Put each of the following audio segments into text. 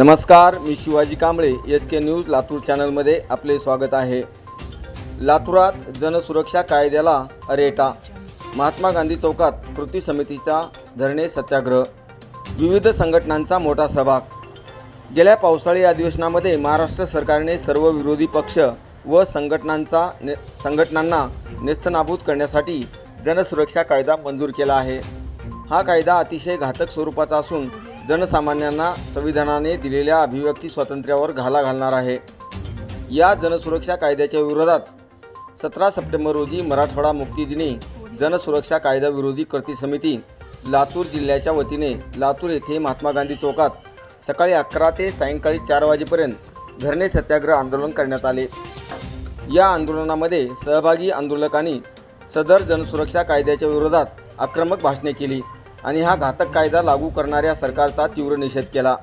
नमस्कार मी Shivaji Kamble S K news Latur चॅनलमध्ये आपले स्वागत आहे. लातूरात जनसुरक्षा कायद्याला अरेटा महात्मा गांधी चौकात कृती समितीचा धरणे सत्याग्रह विविध संघटनांचा मोठा सहभाग. गेल्या पावसाळी अधिवेशनामध्ये महाराष्ट्र सरकारने सर्व विरोधी पक्ष व संघटनांचा ने संघटनांना नेस्तनाबूत करण्यासाठी जनसुरक्षा कायदा मंजूर केला आहे. हा कायदा अतिशय घातक स्वरूपाचा असून जनसामान्यांना संविधानाने दिलेल्या अभिव्यक्ती स्वातंत्र्यावर घाला घालणार आहे. या जनसुरक्षा कायद्याच्या विरोधात सतरा सप्टेंबर रोजी मराठवाडा मुक्तीदिनी जनसुरक्षा कायदाविरोधी कृती समिती लातूर जिल्ह्याच्या वतीने लातूर येथे महात्मा गांधी चौकात सकाळी अकरा ते सायंकाळी चार वाजेपर्यंत धरणे सत्याग्रह आंदोलन करण्यात आले. या आंदोलनामध्ये सहभागी आंदोलकांनी सदर जनसुरक्षा कायद्याच्या विरोधात आक्रमक भाषणे केली. आणि हा घातक कायदा लागू करणाऱ्या सरकारचा तीव्र निषेध केला.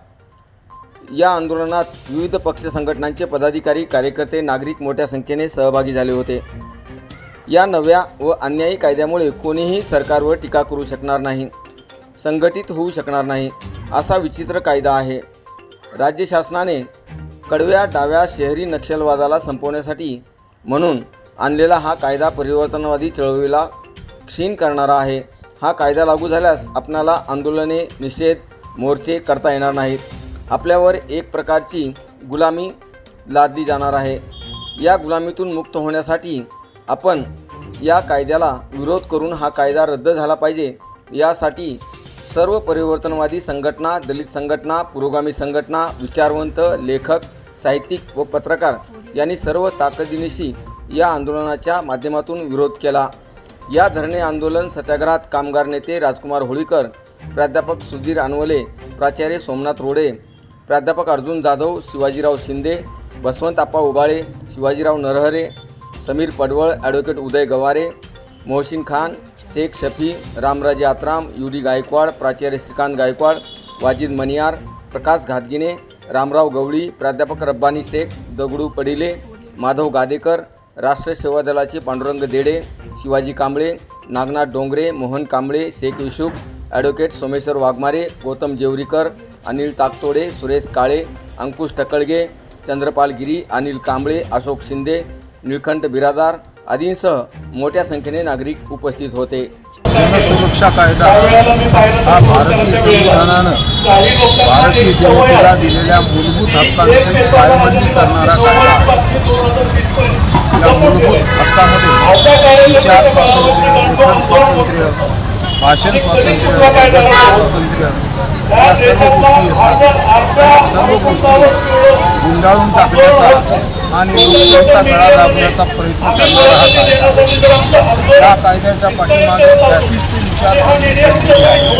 या आंदोलनात विविध पक्ष संघटनांचे पदाधिकारी कार्यकर्ते नागरिक मोठ्या संख्येने सहभागी झाले होते. या नव्या व अन्यायी कायद्यामुळे कोणीही सरकारवर टीका करू शकणार नाही संघटित होऊ शकणार नाही असा विचित्र कायदा आहे. राज्य शासनाने कडव्या डाव्या शहरी नक्षलवादाला संपवण्यासाठी म्हणून आणलेला हा कायदा परिवर्तनवादी चळवळीला क्षीण करणारा आहे. हा कायदा लागू झाल्यास आपणाला आंदोलने निषेध मोर्चे करता येणार नाहीत. आपल्यावर एक प्रकारची गुलामी लादली जाणार आहे. या गुलामीतून मुक्त होण्यासाठी आपण या कायद्याला विरोध करून हा कायदा रद्द झाला पाहिजे. यासाठी सर्व परिवर्तनवादी संघटना दलित संघटना पुरोगामी संघटना विचारवंत लेखक साहित्यिक व पत्रकार यांनी सर्व ताकदीनिशी या आंदोलनाच्या माध्यमातून विरोध केला. या धरणे आंदोलन सत्याग्रहात कामगार नेते राजकुमार होळीकर प्राध्यापक सुधीर अनवले प्राचार्य सोमनाथ रोडे प्राध्यापक अर्जुन जाधव शिवाजीराव शिंदे बसवंत आप्पा उबाळे शिवाजीराव नरहरे समीर पडवळ ॲडव्होकेट उदय गवारे मोहसिन खान शेख शफी रामराजे आत्राम युडी गायकवाड प्राचार्य श्रीकांत गायकवाड वाजिद मनियार प्रकाश घातगिने रामराव गवळी प्राध्यापक रब्बानी शेख दगडू पडिले माधव गादेकर राष्ट्र सेवा दलाचे पांडुरंग देडे शिवाजी कांबळे नागनाथ डोंगरे मोहन कांबळे शेख युसुफ ॲडव्होकेट सोमेश्वर वाघमारे गौतम जेवरीकर अनिल ताकतोडे सुरेश काळे अंकुश टकळगे चंद्रपाल गिरी अनिल कांबळे अशोक शिंदे निळखंठ बिरादार आदींसह मोठ्या संख्येने नागरिक उपस्थित होते. जनसुरक्षा कायदा हा भारतीय संविधानानं भारतीय जनतेला दिलेल्या मूलभूत हक्कांची पायबंदी करणारा कायदा आहे. या मूलभूत हक्कामध्ये विचार स्वातंत्र्य लेखन स्वातंत्र्य भाषण स्वातंत्र्य संघटना स्वातंत्र्य या सर्व गोष्टी येतात या सर्व गोष्टी गुंडाळून टाकण्याचा आणि लोकशाहीचा गळा दाबण्याचा प्रयत्न करणारा हा कायदा या कायद्याच्या पाठीमागे फॅसिस्ट विचार आहे.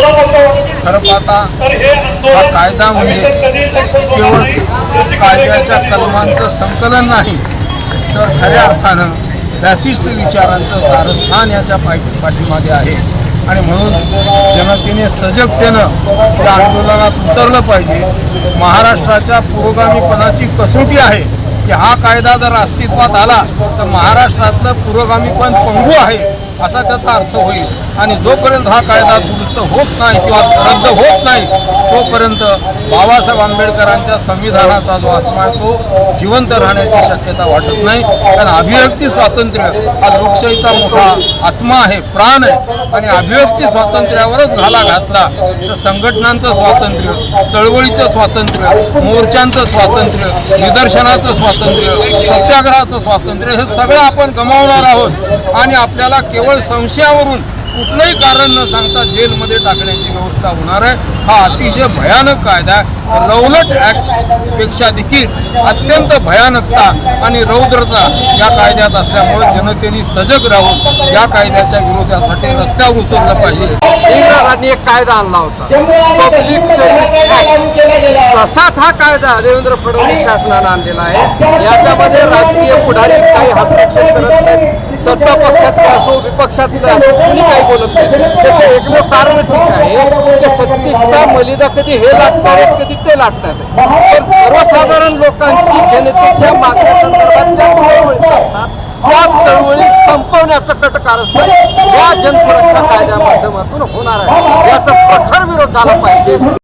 खरं पाहता हा कायदा म्हणजे केवळ कायद्याच्या कलमांचं संकलन नाही तर खऱ्या अर्थानं फॅसिस्ट विचारांचं कारस्थान याच्या पाय पाठीमागे आहे. आणि म्हणून जनतेने सजगतेनं त्या आंदोलनात उतरलं पाहिजे. महाराष्ट्राच्या पुरोगामीपणाची कसोटी आहे की हा कायदा जर अस्तित्वात आला तर महाराष्ट्रातलं पुरोगामीपण पंगू आहे असा त्याचा अर्थ होईल. आणि जोपर्यंत हा कायदा दुरुस्त होत नाही किंवा रद्द होत नाही तोपर्यंत बाबासाहेब आंबेडकरांच्या संविधानाचा जो आत्मा आहे तो जिवंत राहण्याची शक्यता वाटत नाही. कारण अभिव्यक्ती स्वातंत्र्य हा लोकशाहीचा मोठा आत्मा आहे प्राण आहे. आणि अभिव्यक्ती स्वातंत्र्यावरच घाला घातला तर संघटनांचं स्वातंत्र्य चळवळीचं स्वातंत्र्य मोर्चांचं स्वातंत्र्य निदर्शनाचं स्वातंत्र्य सत्याग्रहाचं स्वातंत्र्य हे सगळं आपण गमावणार आहोत. आणि आपल्याला केवळ संशयावरून कुठलंही कारण न सांगता जेलमध्ये टाकण्याची व्यवस्था होणार आहे. हा अतिशय भयानक कायदा आहे. रौलट ॲक्टपेक्षा देखील अत्यंत भयानकता आणि रौद्रता या कायद्यात असल्यामुळे जनतेने सजग राहून या कायद्याच्या विरोधासाठी रस्त्यावर उतरलं पाहिजे. एक कायदा आणला होता. पब्लिक सर्व्हिस तसाच हा कायदा देवेंद्र फडणवीस शासनानं आणलेला आहे. याच्यामध्ये राजकीय पुढारी काही हस्तक्षेप करत नाही सत्ता पक्षातले असो विपक्षातले असो कुणी काही बोलत नाही. त्याचं एकमेव कारणच एक आहे की सत्तेचा मलिदा कधी हे लाटणार आहेत कधी ते लाटणार आहेत. पण सर्वसाधारण लोकांची जनतेच्या मागण्या संदर्भात त्या चळवळी संपवण्याचं कट कारस्थान या जनसुरक्षा कायद्या माध्यमातून होणार आहे. याचा प्रखर विरोध झाला पाहिजे.